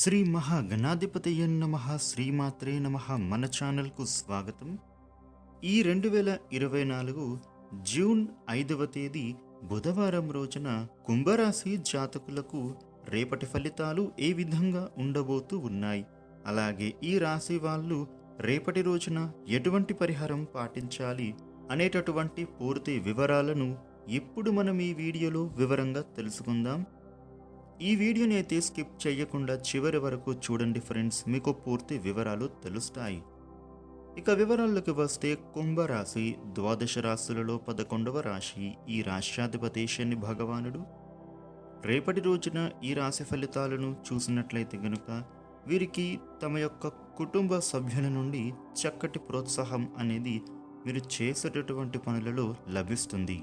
శ్రీ మహాగణాధిపతయ నమ శ్రీమాత్రే నమ మన ఛానల్కు స్వాగతం. ఈ రెండు వేల ఇరవై నాలుగు జూన్ ఐదవ తేదీ బుధవారం రోజున కుంభరాశి జాతకులకు రేపటి ఫలితాలు ఏ విధంగా ఉండబోతూ ఉన్నాయి? అలాగే ఈ రాశి వాళ్ళు రేపటి రోజున ఎటువంటి పరిహారం పాటించాలి అనేటటువంటి పూర్తి వివరాలను ఇప్పుడు మనం ఈ వీడియోలో వివరంగా తెలుసుకుందాం. ఈ వీడియోని అయితే స్కిప్ చేయకుండా చివరి వరకు చూడండి ఫ్రెండ్స్. మీకు పూర్తి వివరాలు తెలుస్తాయి. ఇక వివరాల్లోకి వస్తే కుంభరాశి ద్వాదశ రాశులలో పదకొండవ రాశి ఈ రాష్ట్రాధిపతి శని భగవానుడు. రేపటి రోజున ఈ రాశి ఫలితాలను చూసినట్లయితే గనుక వీరికి తమ యొక్క కుటుంబ సభ్యుల నుండి చక్కటి ప్రోత్సాహం అనేది మీరు చేసేటటువంటి పనులలో లభిస్తుంది.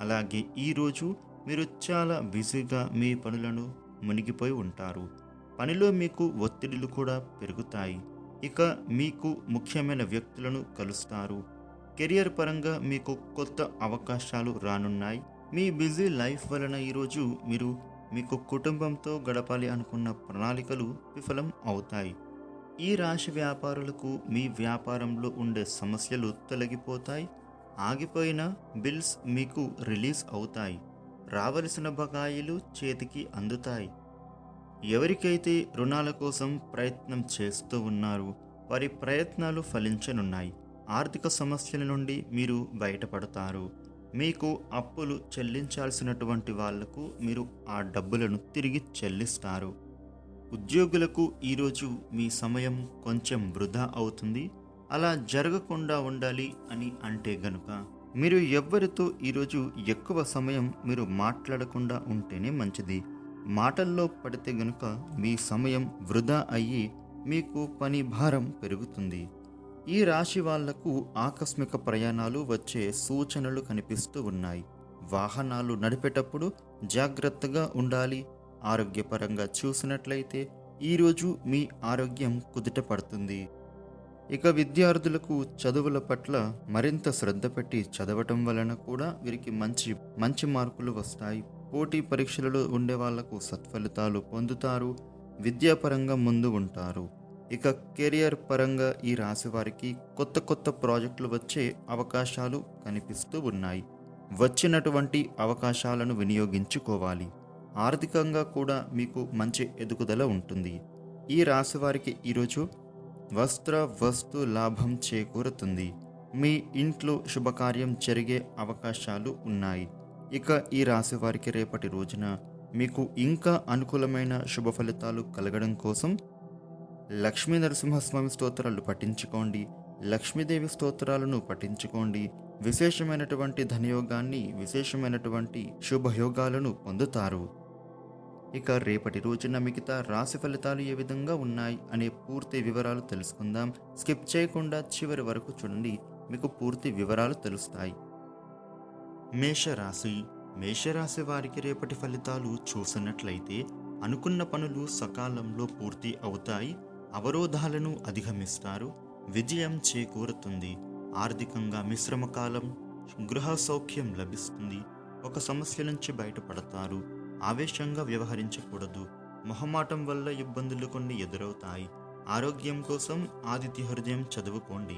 అలాగే ఈరోజు మీరు చాలా బిజీగా మీ పనులను మునిగిపోయి ఉంటారు. పనిలో మీకు ఒత్తిడులు కూడా పెరుగుతాయి. ఇక మీకు ముఖ్యమైన వ్యక్తులను కలుస్తారు. కెరియర్ పరంగా మీకు కొత్త అవకాశాలు రానున్నాయి. మీ బిజీ లైఫ్ వలన ఈరోజు మీరు మీకు కుటుంబంతో గడపాలి అనుకున్న ప్రణాళికలు విఫలం అవుతాయి. ఈ రాశి వ్యాపారులకు మీ వ్యాపారంలో ఉండే సమస్యలు తొలగిపోతాయి. ఆగిపోయిన బిల్స్ మీకు రిలీజ్ అవుతాయి. రావలసిన బకాయిలు చేతికి అందుతాయి. ఎవరికైతే రుణాల కోసం ప్రయత్నం చేస్తూ ఉన్నారు వారి ప్రయత్నాలు ఫలించనున్నాయి. ఆర్థిక సమస్యల నుండి మీరు బయటపడతారు. మీకు అప్పులు చెల్లించాల్సినటువంటి వాళ్ళకు మీరు ఆ డబ్బులను తిరిగి చెల్లిస్తారు. ఉద్యోగులకు ఈరోజు మీ సమయం కొంచెం వృధా అవుతుంది. అలా జరగకుండా ఉండాలి అని అంటే గనుక మీరు ఎవ్వరితో ఈరోజు ఎక్కువ సమయం మీరు మాట్లాడకుండా ఉంటేనే మంచిది. మాటల్లో పడితే గనుక మీ సమయం వృధా అయ్యి మీకు పని భారం పెరుగుతుంది. ఈ రాశి వాళ్ళకు ఆకస్మిక ప్రయాణాలు వచ్చే సూచనలు కనిపిస్తూ ఉన్నాయి. వాహనాలు నడిపేటప్పుడు జాగ్రత్తగా ఉండాలి. ఆరోగ్యపరంగా చూసినట్లయితే ఈరోజు మీ ఆరోగ్యం కుదుట పడుతుంది. ఇక విద్యార్థులకు చదువుల పట్ల మరింత శ్రద్ధ పెట్టి చదవటం వలన కూడా వీరికి మంచి మంచి మార్కులు వస్తాయి. పోటీ పరీక్షలలో ఉండే వాళ్ళకు సత్ఫలితాలు పొందుతారు. విద్యాపరంగా ముందు ఉంటారు. ఇక కెరియర్ పరంగా ఈ రాశి వారికి కొత్త కొత్త ప్రాజెక్టులు వచ్చే అవకాశాలు కనిపిస్తూ ఉన్నాయి. వచ్చినటువంటి అవకాశాలను వినియోగించుకోవాలి. ఆర్థికంగా కూడా మీకు మంచి ఎదుగుదల ఉంటుంది. ఈ రాశి వారికి ఈరోజు వస్త్ర వస్తు లాభం చేకూరుతుంది. మీ ఇంట్లో శుభకార్యం జరిగే అవకాశాలు ఉన్నాయి. ఇక ఈ రాశి వారికి రేపటి రోజున మీకు ఇంకా అనుకూలమైన శుభ ఫలితాలు కలగడం కోసం లక్ష్మీ నరసింహస్వామి స్తోత్రాలు పఠించుకోండి. లక్ష్మీదేవి స్తోత్రాలను పఠించుకోండి. విశేషమైనటువంటి ధనయోగాన్ని విశేషమైనటువంటి శుభయోగాలను పొందుతారు. ఇక రేపటి రోజున మిగతా రాశి ఫలితాలు ఏ విధంగా ఉన్నాయి అనే పూర్తి వివరాలు తెలుసుకుందాం. స్కిప్ చేయకుండా చివరి వరకు చూడండి. మీకు పూర్తి వివరాలు తెలుస్తాయి. మేషరాశి. మేషరాశి వారికి రేపటి ఫలితాలు చూసినట్లయితే అనుకున్న పనులు సకాలంలో పూర్తి అవుతాయి. అవరోధాలను అధిగమిస్తారు. విజయం చేకూరుతుంది. ఆర్థికంగా మిశ్రమ కాలం గృహ సౌఖ్యం లభిస్తుంది. ఒక సమస్య నుంచి బయటపడతారు. ఆవేశంగా వ్యవహరించకూడదు. మొహమాటం వల్ల ఇబ్బందులు కొన్ని ఎదురవుతాయి. ఆరోగ్యం కోసం ఆదిత్య హృదయం చదువుకోండి.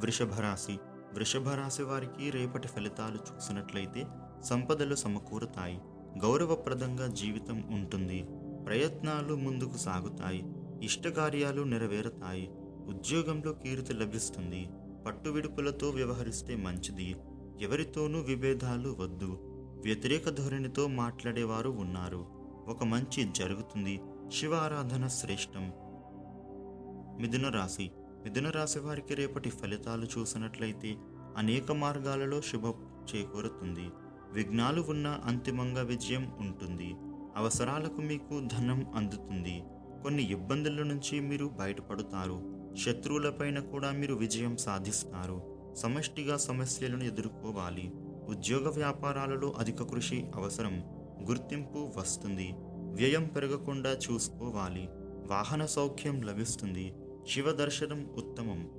వృషభ రాశి. వృషభ రాశి వారికి రేపటి ఫలితాలు చూసినట్లయితే సంపదలు సమకూరుతాయి. గౌరవప్రదంగా జీవితం ఉంటుంది. ప్రయత్నాలు ముందుకు సాగుతాయి. ఇష్టకార్యాలు నెరవేరుతాయి. ఉద్యోగంలో కీర్తి లభిస్తుంది. పట్టువిడుపులతో వ్యవహరిస్తే మంచిది. ఎవరితోనూ విభేదాలు వద్దు. వ్యతిరేక ధోరణితో మాట్లాడేవారు ఉన్నారు. ఒక మంచి జరుగుతుంది. శివారాధన శ్రేష్టం. మిథున రాశి. మిథున రాశి వారికి రేపటి ఫలితాలు చూసినట్లయితే అనేక మార్గాలలో శుభం చేకూరుతుంది. విఘ్నాలు ఉన్న అంతిమంగా విజయం ఉంటుంది. అవసరాలకు మీకు ధనం అందుతుంది. కొన్ని ఇబ్బందుల నుంచి మీరు బయటపడతారు. శత్రువులపైన కూడా మీరు విజయం సాధిస్తారు. సమష్టిగా సమస్యలను ఎదుర్కోవాలి. ఉద్యోగ వ్యాపారాలలో అధిక కృషి అవసరం. గుర్తింపు వస్తుంది. వ్యయం పెరగకుండా చూసుకోవాలి. వాహన సౌఖ్యం లభిస్తుంది. శివ దర్శనం ఉత్తమం.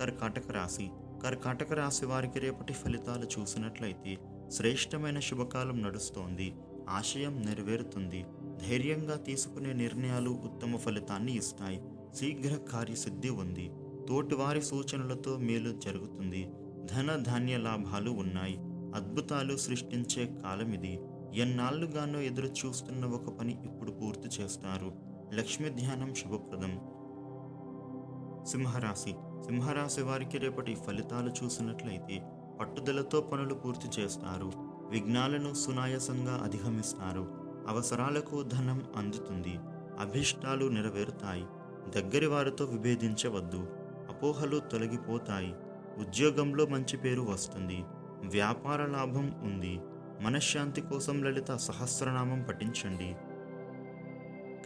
కర్కాటక రాశి. కర్కాటక రాశి వారికి రేపటి ఫలితాలు చూసినట్లయితే శ్రేష్టమైన శుభకాలం నడుస్తోంది. ఆశయం నెరవేరుతుంది. ధైర్యంగా తీసుకునే నిర్ణయాలు ఉత్తమ ఫలితాన్ని ఇస్తాయి. శీఘ్ర కార్యసిద్ధి ఉంది. తోటివారి సూచనలతో మేలు జరుగుతుంది. ధన ధాన్య లాభాలు ఉన్నాయి. అద్భుతాలు సృష్టించే కాలం ఇది. ఎన్నాళ్ళుగానో ఎదురు చూస్తున్న ఒక పని ఇప్పుడు పూర్తి చేస్తారు. లక్ష్మి ధ్యానం శుభప్రదం. సింహరాశి. సింహరాశి వారికి రేపటి ఫలితాలు చూసినట్లయితే పట్టుదలతో పనులు పూర్తి చేస్తారు. విఘ్నాలను సునాయాసంగా అధిగమిస్తారు. అవసరాలకు ధనం అందుతుంది. అభిష్టాలు నెరవేరుతాయి. దగ్గరి వారితో విభేదించవద్దు. అపోహలు తొలగిపోతాయి. ఉద్యోగంలో మంచి పేరు వస్తుంది వ్యాపార లాభం ఉంది మనశ్శాంతి కోసం లలిత సహస్రనామం పఠించండి.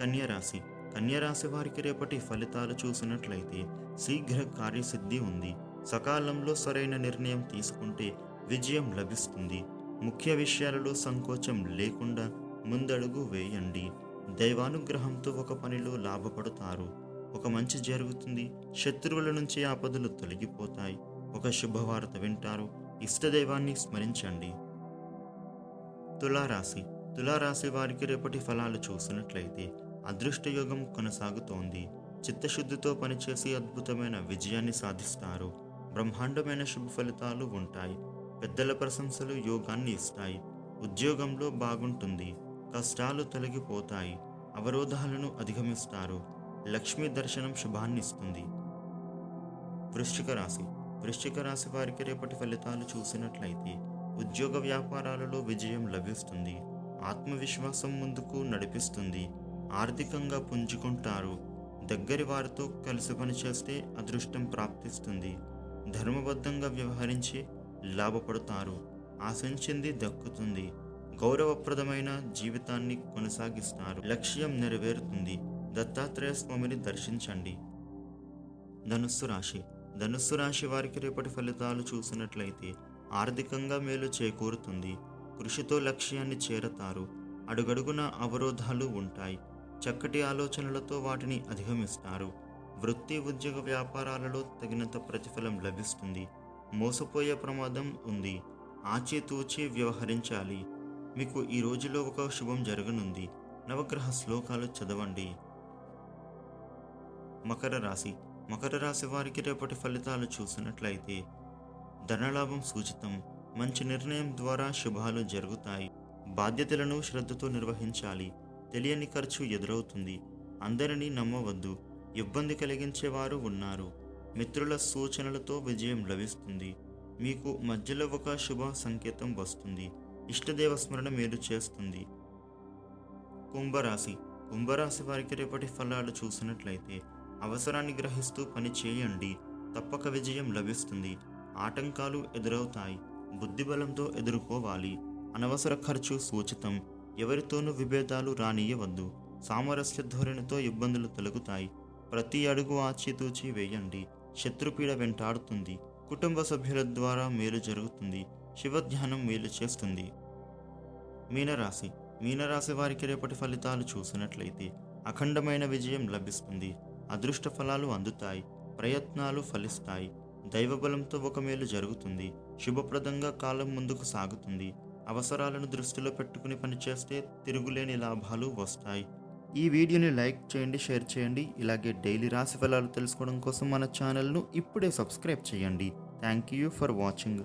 కన్యరాశి. కన్యరాశి వారికి రేపటి ఫలితాలు చూసినట్లయితే శీఘ్ర కార్యసిద్ధి ఉంది. సకాలంలో సరైన నిర్ణయం తీసుకుంటే విజయం లభిస్తుంది. ముఖ్య విషయాలలో సంకోచం లేకుండా ముందడుగు వేయండి. దైవానుగ్రహంతో ఒక పనిలో లాభపడతారు. ఒక మంచి జరుగుతుంది. శత్రువుల నుంచి ఆపదలు తొలగిపోతాయి. ఒక శుభవార్త వింటారు. ఇష్టదైవాన్ని స్మరించండి. తులారాశి. తులారాశి వారికి రేపటి ఫలాలు చూసినట్లయితే అదృష్టయోగం కొనసాగుతోంది. చిత్తశుద్ధితో పనిచేసి అద్భుతమైన విజయాన్ని సాధిస్తారు. బ్రహ్మాండమైన శుభ ఫలితాలు ఉంటాయి. పెద్దల ప్రశంసలు యోగాన్ని ఇస్తాయి. ఉద్యోగంలో బాగుంటుంది. కష్టాలు తొలగిపోతాయి. అవరోధాలను అధిగమిస్తారు. లక్ష్మీ దర్శనం శుభాన్ని ఇస్తుంది వృశ్చిక రాశి. వృశ్చిక రాశి వారికి రేపటి ఫలితాలు చూసినట్లయితే ఉద్యోగ వ్యాపారాలలో విజయం లభిస్తుంది. ఆత్మవిశ్వాసం ముందుకు నడిపిస్తుంది. ఆర్థికంగా పుంజుకుంటారు. దగ్గరి వారితో కలిసి పనిచేస్తే అదృష్టం ప్రాప్తిస్తుంది. ధర్మబద్ధంగా వ్యవహరించి లాభపడతారు. ఆశించింది దక్కుతుంది. గౌరవప్రదమైన జీవితాన్ని కొనసాగిస్తారు. లక్ష్యం నెరవేరుతుంది. దత్తాత్రేయ స్వామిని దర్శించండి. ధనుస్సు రాశి. ధనుస్సు రాశి వారికి రేపటి ఫలితాలు చూసినట్లయితే ఆర్థికంగా మేలు చేకూరుతుంది. కృషితో లక్ష్యాన్ని చేరతారు. అడుగడుగున అవరోధాలు ఉంటాయి. చక్కటి ఆలోచనలతో వాటిని అధిగమిస్తారు. వృత్తి ఉద్యోగ వ్యాపారాలలో తగినంత ప్రతిఫలం లభిస్తుంది. మోసపోయే ప్రమాదం ఉంది. ఆచితూచి వ్యవహరించాలి. మీకు ఈ రోజులో ఒక శుభం జరగనుంది. నవగ్రహ శ్లోకాలు చదవండి. మకర రాశి మకర రాశి వారికి రేపటి ఫలితాలు చూసినట్లయితే ధనలాభం సూచితం. మంచి నిర్ణయం ద్వారా శుభాలు జరుగుతాయి. బాధ్యతలను శ్రద్ధతో నిర్వహించాలి. తెలియని ఖర్చు ఎదురవుతుంది. అందరినీ నమ్మవద్దు. ఇబ్బంది కలిగించేవారు ఉన్నారు. మిత్రుల సూచనలతో విజయం లభిస్తుంది. మీకు మధ్యలో ఒక శుభ సంకేతం వస్తుంది. ఇష్టదేవ స్మరణ మేలు చేస్తుంది. కుంభరాశి. కుంభరాశి వారికి రేపటి ఫలాలు చూసినట్లయితే అవసరాన్ని గ్రహిస్తూ పని చేయండి. తప్పక విజయం లభిస్తుంది. ఆటంకాలు ఎదురవుతాయి. బుద్ధిబలంతో ఎదుర్కోవాలి. అనవసర ఖర్చు సూచితం. ఎవరితోనూ విభేదాలు రానియవద్దు. సామరస్య ధోరణితో ఇబ్బందులు తొలగుతాయి. ప్రతి అడుగు ఆచితూచి వేయండి. శత్రుపీడ వెంటాడుతుంది. కుటుంబ సభ్యుల ద్వారా మేలు జరుగుతుంది. శివధ్యానం మేలు చేస్తుంది. మీనరాశి. మీనరాశి వారికి రేపటి ఫలితాలు చూసినట్లయితే అఖండమైన విజయం లభిస్తుంది. అదృష్ట ఫలాలు అందుతాయి ప్రయత్నాలు ఫలిస్తాయి. దైవబలంతో ఒక మేలు జరుగుతుంది. శుభప్రదంగా కాలం ముందుకు సాగుతుంది. అవసరాలను దృష్టిలో పెట్టుకుని పనిచేస్తే తిరుగులేని లాభాలు వస్తాయి. ఈ వీడియోని లైక్ చేయండి షేర్ చేయండి. ఇలాగే డైలీ రాశి ఫలాలు తెలుసుకోవడం కోసం మన ఛానల్ను ఇప్పుడే సబ్స్క్రైబ్ చేయండి. Thank you for watching.